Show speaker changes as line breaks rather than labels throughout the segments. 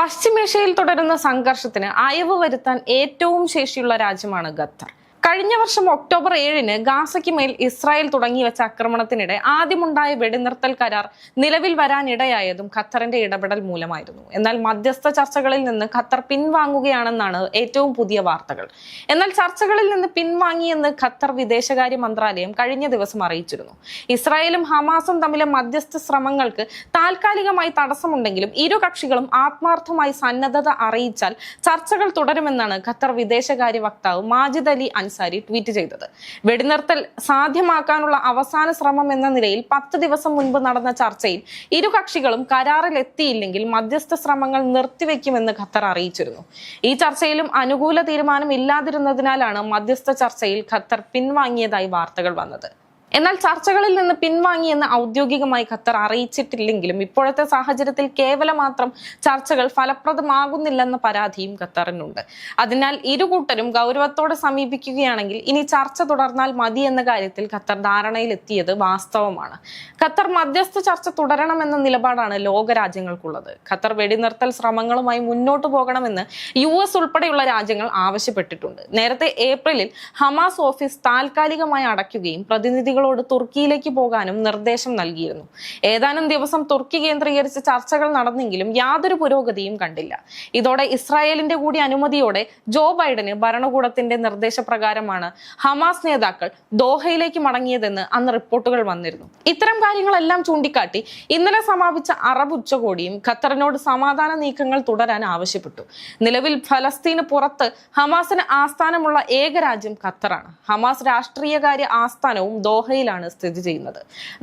പശ്ചിമേഷ്യയിൽ തുടരുന്ന സംഘർഷത്തിന് അയവ് വരുത്താൻ ഏറ്റവും ശേഷിയുള്ള രാജ്യമാണ് ഖത്തർ. കഴിഞ്ഞ വർഷം ഒക്ടോബർ ഏഴിന് ഗാസയ്ക്ക് മേൽ ഇസ്രായേൽ തുടങ്ങി വെച്ച ആക്രമണത്തിനിടെ ആദ്യമുണ്ടായ വെടിനിർത്തൽ കരാർ നിലവിൽ വരാനിടയായതും ഖത്തറിന്റെ ഇടപെടൽ മൂലമായിരുന്നു. എന്നാൽ മധ്യസ്ഥ ചർച്ചകളിൽ നിന്ന് ഖത്തർ പിൻവാങ്ങുകയാണെന്നാണ് ഏറ്റവും പുതിയ വാർത്തകൾ. എന്നാൽ ചർച്ചകളിൽ നിന്ന് പിൻവാങ്ങിയെന്ന് ഖത്തർ വിദേശകാര്യ മന്ത്രാലയം കഴിഞ്ഞ ദിവസം അറിയിച്ചിരുന്നു. ഇസ്രായേലും ഹമാസും തമ്മിലെ മധ്യസ്ഥ ശ്രമങ്ങൾക്ക് താൽക്കാലികമായി തടസ്സമുണ്ടെങ്കിലും ഇരു കക്ഷികളും ആത്മാർത്ഥമായി സന്നദ്ധത അറിയിച്ചാൽ ചർച്ചകൾ തുടരുമെന്നാണ് ഖത്തർ വിദേശകാര്യ വക്താവ് മാജിദ് അലി അൻസാരി ട്വീറ്റ് ചെയ്തത്. വെടിനിർത്തൽ സാധ്യമാക്കാനുള്ള അവസാന ശ്രമം എന്ന നിലയിൽ പത്ത് ദിവസം മുൻപ് നടന്ന ചർച്ചയിൽ ഇരു കക്ഷികളും കരാറിൽ എത്തിയില്ലെങ്കിൽ മധ്യസ്ഥ ശ്രമങ്ങൾ നിർത്തിവെക്കുമെന്ന് ഖത്തർ അറിയിച്ചിരുന്നു. ഈ ചർച്ചയിലും അനുകൂല തീരുമാനം ഇല്ലാതിരുന്നതിനാലാണ് മധ്യസ്ഥ ചർച്ചയിൽ ഖത്തർ പിൻവാങ്ങിയതായി വാർത്തകൾ വന്നത്. എന്നാൽ ചർച്ചകളിൽ നിന്ന് പിൻവാങ്ങിയെന്ന് ഔദ്യോഗികമായി ഖത്തർ അറിയിച്ചിട്ടില്ലെങ്കിലും ഇപ്പോഴത്തെ സാഹചര്യത്തിൽ കേവല മാത്രം ചർച്ചകൾ ഫലപ്രദമാകുന്നില്ലെന്ന പരാതിയും ഖത്തറിനുണ്ട്. അതിനാൽ ഇരുകൂട്ടരും ഗൗരവത്തോടെ സമീപിക്കുകയാണെങ്കിൽ ഇനി ചർച്ച തുടർന്നാൽ മതി എന്ന കാര്യത്തിൽ ഖത്തർ ധാരണയിലെത്തിയത് വാസ്തവമാണ്. ഖത്തർ മധ്യസ്ഥ ചർച്ച തുടരണമെന്ന നിലപാടാണ് ലോകരാജ്യങ്ങൾക്കുള്ളത്. ഖത്തർ വെടിനിർത്തൽ ശ്രമങ്ങളുമായി മുന്നോട്ടു പോകണമെന്ന് യു എസ് ഉൾപ്പെടെയുള്ള രാജ്യങ്ങൾ ആവശ്യപ്പെട്ടിട്ടുണ്ട്. നേരത്തെ ഏപ്രിലിൽ ഹമാസ് ഓഫീസ് താൽക്കാലികമായി അടയ്ക്കുകയും പ്രതിനിധികളോട് തുർക്കിയിലേക്ക് പോകാനും നിർദ്ദേശം നൽകിയിരുന്നു. ഏതാനും ദിവസം തുർക്കി കേന്ദ്രീകരിച്ച് ചർച്ചകൾ നടന്നെങ്കിലും യാതൊരു പുരോഗതിയും കണ്ടില്ല. ഇതോടെ ഇസ്രായേലിന്റെ കൂടി അനുമതിയോടെ ജോ ബൈഡന് ഭരണകൂടത്തിന്റെ നിർദ്ദേശപ്രകാരമാണ് ഹമാസ് നേതാക്കൾ ദോഹയിലേക്ക് മടങ്ങിയതെന്ന് അന്ന് റിപ്പോർട്ടുകൾ വന്നിരുന്നു. ഇത്തരം കാര്യങ്ങളെല്ലാം ചൂണ്ടിക്കാട്ടി ഇന്നലെ സമാപിച്ച അറബ് ഉച്ചകോടിയും ഖത്തറിനോട് സമാധാന നീക്കങ്ങൾ തുടരാൻ ആവശ്യപ്പെട്ടു. നിലവിൽ ഫലസ്തീന് പുറത്ത് ഹമാസിന് ആസ്ഥാനമുള്ള ഏക രാജ്യം ഖത്തറാണ്. ഹമാസ് രാഷ്ട്രീയകാര്യ ആസ്ഥാനവും ദോഹയിലാണ് സ്ഥിതി ചെയ്യുന്നത്.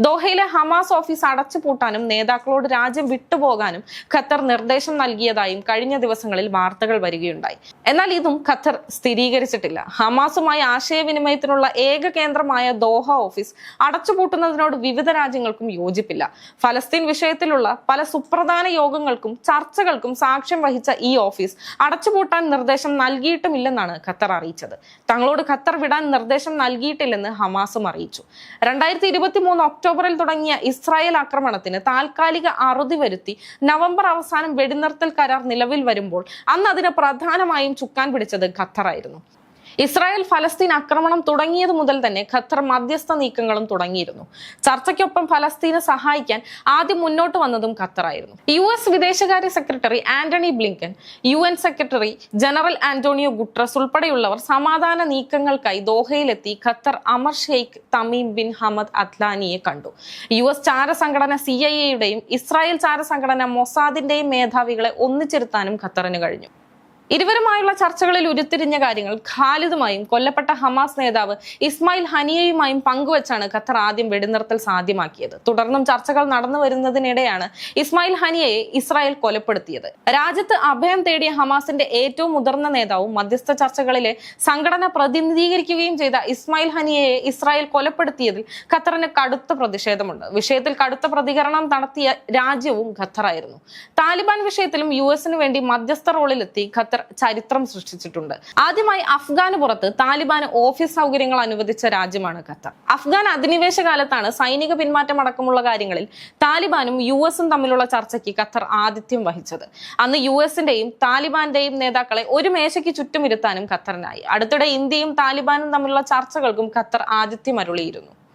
ദോഹയിലെ ഹമാസ് ഓഫീസ് അടച്ചുപൂട്ടാനും നേതാക്കളോട് രാജ്യം വിട്ടുപോകാനും ഖത്തർ നിർദ്ദേശം നൽകിയതായും കഴിഞ്ഞ ദിവസങ്ങളിൽ വാർത്തകൾ വരികയുണ്ടായി. എന്നാൽ ഇതും ഖത്തർ സ്ഥിരീകരിച്ചിട്ടില്ല. ഹമാസുമായി ആശയവിനിമയത്തിനുള്ള ഏക കേന്ദ്രമായ ദോഹ ഓഫീസ് അടച്ചുപൂട്ടുന്നതിനോട് വിവിധ രാജ്യങ്ങൾക്കും യോജിപ്പില്ല. ഫലസ്തീൻ വിഷയത്തിലുള്ള പല സുപ്രധാന യോഗങ്ങൾക്കും ചർച്ചകൾക്കും സാക്ഷ്യം വഹിച്ച ഈ ഓഫീസ് അടച്ചുപൂട്ടാൻ നിർദ്ദേശം നൽകിയിട്ടുമില്ലെന്നാണ് ഖത്തർ അറിയിച്ചത്. തങ്ങളോട് ഖത്തർ വിടാൻ നിർദ്ദേശം നൽകിയിട്ടില്ലെന്ന് ഹമാസും അറിയിച്ചു. രണ്ടായിരത്തി ഇരുപത്തി മൂന്ന് ഒക്ടോബറിൽ തുടങ്ങിയ ഇസ്രായേൽ ആക്രമണത്തിന് താൽക്കാലിക അറുതി വരുത്തി നവംബർ അവസാനം വെടിനിർത്തൽ കരാർ നിലവിൽ വരുമ്പോൾ അന്ന് അതിന് പ്രധാനമായും ചുക്കാൻ പിടിച്ചത് ഖത്തറായിരുന്നു. ഇസ്രായേൽ ഫലസ്തീൻ ആക്രമണം തുടങ്ങിയത് മുതൽ തന്നെ ഖത്തർ മധ്യസ്ഥ നീക്കങ്ങളും തുടങ്ങിയിരുന്നു. ചർച്ചയ്ക്കൊപ്പം ഫലസ്തീനെ സഹായിക്കാൻ ആദ്യം മുന്നോട്ട് വന്നതും ഖത്തറായിരുന്നു. യു എസ് വിദേശകാര്യ secretary Antony Blinken U N secretary general Antonio Guterres ഉൾപ്പെടെയുള്ളവർ സമാധാന നീക്കങ്ങൾക്കായി ദോഹയിലെത്തി ഖത്തർ അമർ ഷെയ്ഖ് തമീം ബിൻ ഹമദ് അദ്ലാനിയെ കണ്ടു. യു എസ് ചാരസംഘടന സി ഐ എയുടെയും ഇസ്രായേൽ ചാരസംഘടന മൊസാദിന്റെയും മേധാവികളെ ഒന്നിച്ചിരുത്താനും ഖത്തറിന് കഴിഞ്ഞു. ഇരുവരുമായുള്ള ചർച്ചകളിൽ ഉരുത്തിരിഞ്ഞ കാര്യങ്ങൾ ഖാലിദുമായും കൊല്ലപ്പെട്ട ഹമാസ് നേതാവ് ഇസ്മായിൽ ഹനിയയുമായും പങ്കുവച്ചാണ് ഖത്തർ ആദ്യം വെടിനിർത്തൽ സാധ്യമാക്കിയത്. തുടർന്നും ചർച്ചകൾ നടന്നു വരുന്നതിനിടെയാണ് ഇസ്മായിൽ ഹനിയയെ ഇസ്രായേൽ കൊലപ്പെടുത്തിയത്. രാജ്യത്ത് അഭയം തേടിയ ഹമാസിന്റെ ഏറ്റവും മുതിർന്ന നേതാവും മധ്യസ്ഥ ചർച്ചകളിലെ സംഘടന പ്രതിനിധീകരിക്കുകയും ചെയ്ത ഇസ്മായിൽ ഹനിയയെ ഇസ്രായേൽ കൊലപ്പെടുത്തിയതിൽ ഖത്തറിന് കടുത്ത പ്രതിഷേധമുണ്ട്. വിഷയത്തിൽ കടുത്ത പ്രതികരണം നടത്തിയ രാജ്യവും ഖത്തറായിരുന്നു. താലിബാൻ വിഷയത്തിലും യു വേണ്ടി മധ്യസ്ഥ റോളിലെത്തി ഖത്തർ ചരിത്രം സൃഷ്ടിച്ചിട്ടുണ്ട്. ആദ്യമായി അഫ്ഗാന് പുറത്ത് താലിബാന് ഓഫീസ് സൗകര്യങ്ങൾ അനുവദിച്ച രാജ്യമാണ് ഖത്തർ. അഫ്ഗാൻ അധിനിവേശ കാലത്താണ് സൈനിക പിന്മാറ്റം അടക്കമുള്ള കാര്യങ്ങളിൽ താലിബാനും യു എസും തമ്മിലുള്ള ചർച്ചയ്ക്ക് ഖത്തർ ആതിഥ്യം വഹിച്ചത്. അന്ന് യു എസിന്റെയും താലിബാന്റെയും നേതാക്കളെ ഒരു മേശയ്ക്ക് ചുറ്റുമിരുത്താനും ഖത്തറിനായി. അടുത്തിടെ ഇന്ത്യയും താലിബാനും തമ്മിലുള്ള ചർച്ചകൾക്കും ഖത്തർ ആതിഥ്യം അരുളിയിരുന്നു